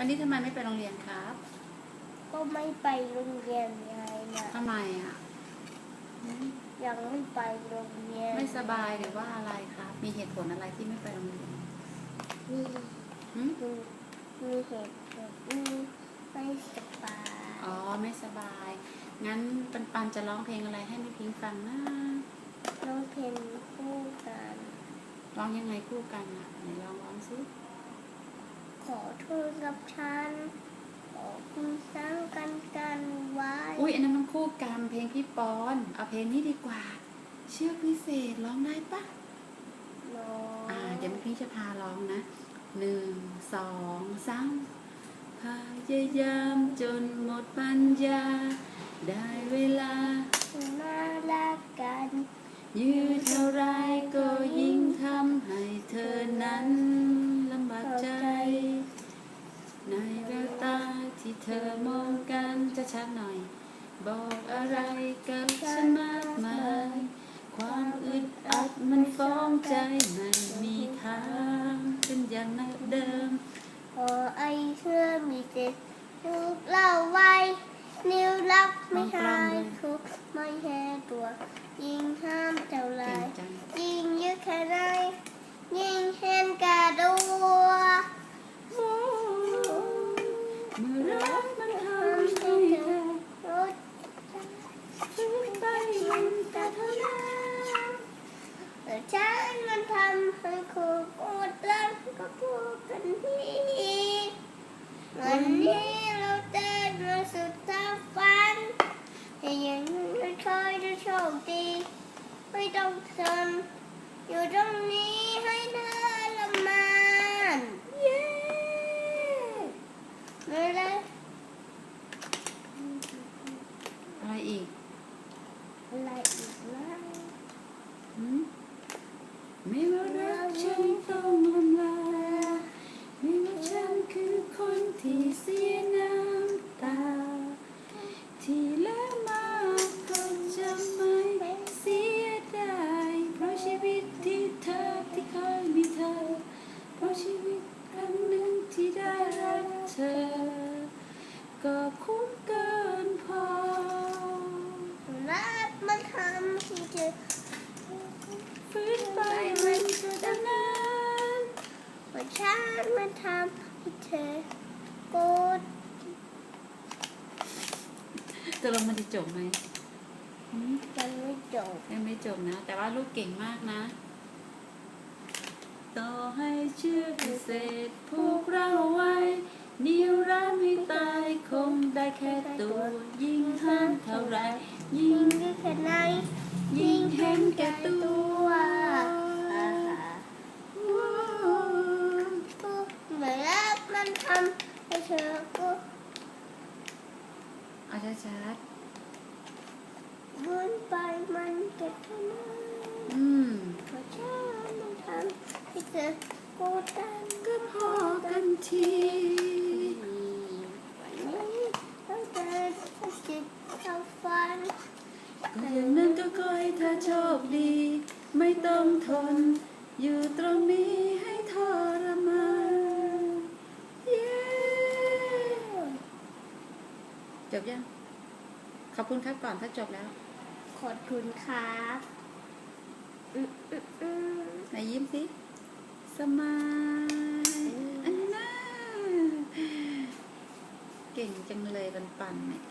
วันนี้ทำไมไม่ไปโรงเรียนครับก็ไม่ไปโรงเรียนไงนะทำไมอะ ยังไม่ไปโรงเรียนไม่สบายหรือว่าอะไรครับ มีเหตุผลอะไรที่ไม่ไปโรงเรียนมีหืมมีมีเหตุผลมีไม่สบายอ๋อไม่สบาย งั้นปันปันจะร้องเพลงอะไรให้แม่พิงฟังนะน้องเพนคู่กันร้องยังไงคู่กันอะไหนลองร้องซิ ขอโทษกับฉัน ขอคุณสร้างกันกันไว้ อุ้ยอันนั้นมันคู่กรรมเพลงพี่ปอน เอาเพลงนี้ดีกว่า เชือกพิเศษร้องได้ปะน้ออ่าเดี๋ยวแม่พิงจะพาร้องนะหนึ่งสองสามพยายามจนหมดปัญญา ได้เวลามารักกัน ยืดเท่าไรก็ยิ่งทำให้เธอนั้นลำบากใจใน แววตาที่เธอมองกันจะชัดหน่อย บอกอะไรกับฉันมากมาย ความอึดอัดมันฟ้องใจไม่มีทางเป็นอย่างเดิม ขอไอเชื่อมีเจ็ดลูกเล่าไว้ นิ้วรักไม่หายทุกข์ไม่แห่ตัว ยิงห้ามเท่าไร ฉันมันทำให้คุณปวดรักก็พูดกันทีวันนี้เราเดินมาสุดทางฝันแต่ยังไม่เคยจะโชคดี ไม่ต้องทนอยู่ตรงนี้ให้เธอละมานเย้ไม่ได้ อะไรอีก อะไรอีกนะหืมไม่ว่ารักฉันต้องลำลาไม่ว่าฉันคือคนที่เสียน้ำตา ที่แล้วมาก็จะไม่เสียดายเพราะชีวิตที่เธอที่เคยมีเธอ เพราะชีวิตครั้งหนึ่งที่ได้รักเธอ ก็คุ้ม ฉันมันทำให้เธอโกรธตกลงมันจะจบไหมหืมยังไม่จบยังไม่จบนะ แต่ว่าลูกเก่งมากนะ ต่อให้เชื่อพิเศษผูกเราไว้ นิ้วร้ามให้ตายคงได้แค่ตัว ยิ่งห้ามเท่าไร ยิ่ยิงงได้แค่ไหน ยิ่งเห็นแก่ตัว อ่าฮะไม่รั กมันทำให้เธอโกรธเอาช้าบุญไปมันเก็บเท่านั้นๆอืมว่าฉันมันทำให้เธอโกรธกันก็พอกันทีวันนี้เราเดินจิตเข้าฝัน ก็อย่างนั้นก็ขอให้เธอโชคดี ไม่ต้องทน อยู่ตรงนี้ให้ทรมานเย้จ บยัง ขอบคุณครับก่อนถ้าจบแล้ว ขอบคุณครับอืมอืมอืมไหนยิ้มสิ สมายอันน่าเก่งจังเลยปันปันๆเนี่ย